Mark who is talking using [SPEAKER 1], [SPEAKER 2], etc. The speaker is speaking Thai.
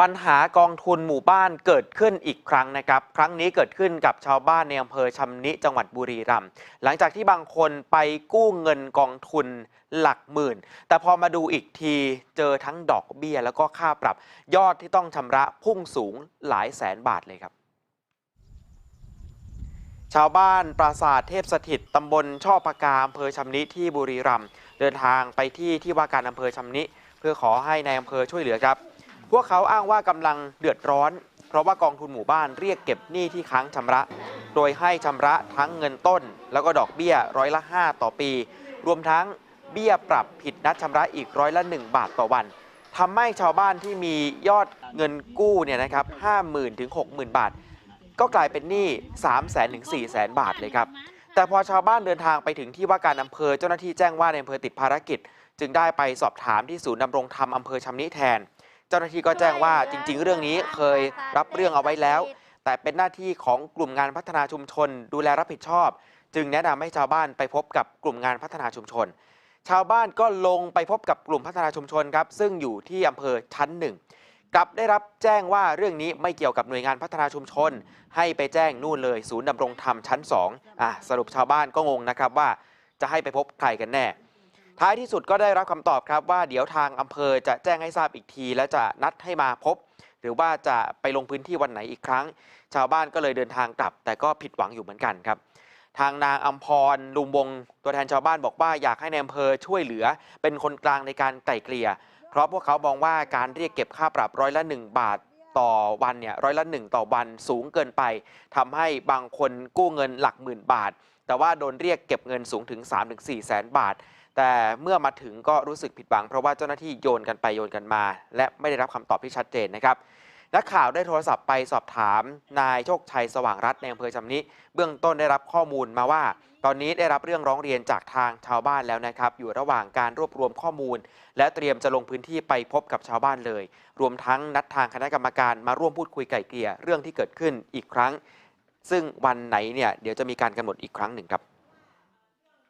[SPEAKER 1] ปัญหากองทุนหมู่บ้านเกิดขึ้นอีกครั้งนะครับ ครั้งนี้เกิดขึ้นกับชาวบ้านในอำเภอชำนิจังหวัดบุรีรัมย์หลังจากที่บางคนไปกู้เงินกองทุนหลักหมื่น แต่พอมาดูอีกทีเจอทั้งดอกเบี้ย แล้วก็ค่าปรับ ยอดที่ต้องชำระพุ่งสูงหลายแสนบาทเลยครับ ชาวบ้านปราสาทเทพสถิตตำบลช่อปากาอำเภอชำนิที่บุรีรัมย์เดินทางไปที่ที่ว่าการอำเภอชำนิ เพื่อขอให้ในายอำเภอช่วยเหลือครับ พวกเขาอ้างว่ากำลังเดือดร้อน เพราะว่ากองทุนหมู่บ้านเรียกเก็บหนี้ที่ค้างชำระ โดยให้ชำระทั้งเงินต้น แล้วก็ดอกเบี้ยร้อยละ 5 ต่อปี รวมทั้งเบี้ยปรับผิดนัดชำระอีกร้อยละ 1 บาทต่อวันทำให้ชาวบ้านที่มียอดเงินกู้เนี่ยนะครับ50,000ถึง60,000บาท ก็กลายเป็นหนี้3 0 0 0 0 0ถึง4 0 0 0 0บาทเลยครับแต่พอชาวบ้านเดินทางไปถึงที่ว่าการอำเภอเจ้าหน้าที่แจ้งว่าในอำเภอติดภารกิจ จึงได้ไปสอบถามที่ศูนย์ดำรงธรรมอำเภอชำนิแทน เจ้าหน้าที่ก็แจ้งว่าจริง ๆ เรื่องนี้เคยรับเรื่องเอาไว้แล้ว แต่เป็นหน้าที่ของกลุ่มงานพัฒนาชุมชน ดูแลรับผิดชอบ จึงแนะนำให้ชาวบ้านไปพบกับกลุ่มงานพัฒนาชุมชน ชาวบ้านก็ลงไปพบกับกลุ่มพัฒนาชุมชนครับซึ่งอยู่ที่อำเภอชั้นหนึ่งกลับได้รับแจ้งว่าเรื่องนี้ไม่เกี่ยวกับหน่วยงานพัฒนาชุมชน ให้ไปแจ้งนู่นเลย ศูนย์ดำรงธรรมชั้น2อะสรุปชาวบ้านก็งงนะครับว่าจะให้ไปพบใครกันแน่ ท้ายที่สุดก็ได้รับคำตอบครับว่าเดี๋ยวทางอำเภอจะแจ้งให้ทราบอีกที และจะนัดให้มาพบ หรือว่าจะไปลงพื้นที่วันไหนอีกครั้ง ชาวบ้านก็เลยเดินทางกลับ แต่ก็ผิดหวังอยู่เหมือนกันครับ ทางนางอัมพรลุมวงตัวแทนชาวบ้านบอกว่าอยากให้ในอำเภอช่วยเหลือ เป็นคนกลางในการไกล่เกลี่ย เพราะพวกเขามองว่าการเรียกเก็บค่าปรับร้อยละ1บาทต่อวันเนี่ยร้อยละ1ต่อวันสูงเกินไปทำให้บางคนกู้เงินหลักหมื่นบาท แต่ว่าโดนเรียกเก็บเงินสูงถึง 3-4แสนบาท แต่เมื่อมาถึงก็รู้สึกผิดหวัง เพราะว่าเจ้าหน้าที่โยนกันไปโยนกันมา และไม่ได้รับคำตอบที่ชัดเจนนะครับนักข่าวได้โทรศัพท์ไปสอบถาม นายโชคชัยสว่างรัตน์ในอำเภอชำนิ เบื้องต้นได้รับข้อมูลมาว่า ตอนนี้ได้รับเรื่องร้องเรียนจากทางชาวบ้านแล้วนะครับ อยู่ระหว่างการรวบรวมข้อมูล และเตรียมจะลงพื้นที่ไปพบกับชาวบ้านเลย รวมทั้งนัดทางคณะกรรมการมาร่วมพูดคุยไก่เกลี่ยเรื่องที่เกิดขึ้นอีกครั้ง ซึ่งวันไหนเนี่ยเดี๋ยวจะมีการกำหนดอีกครั้งหนึ่งครับ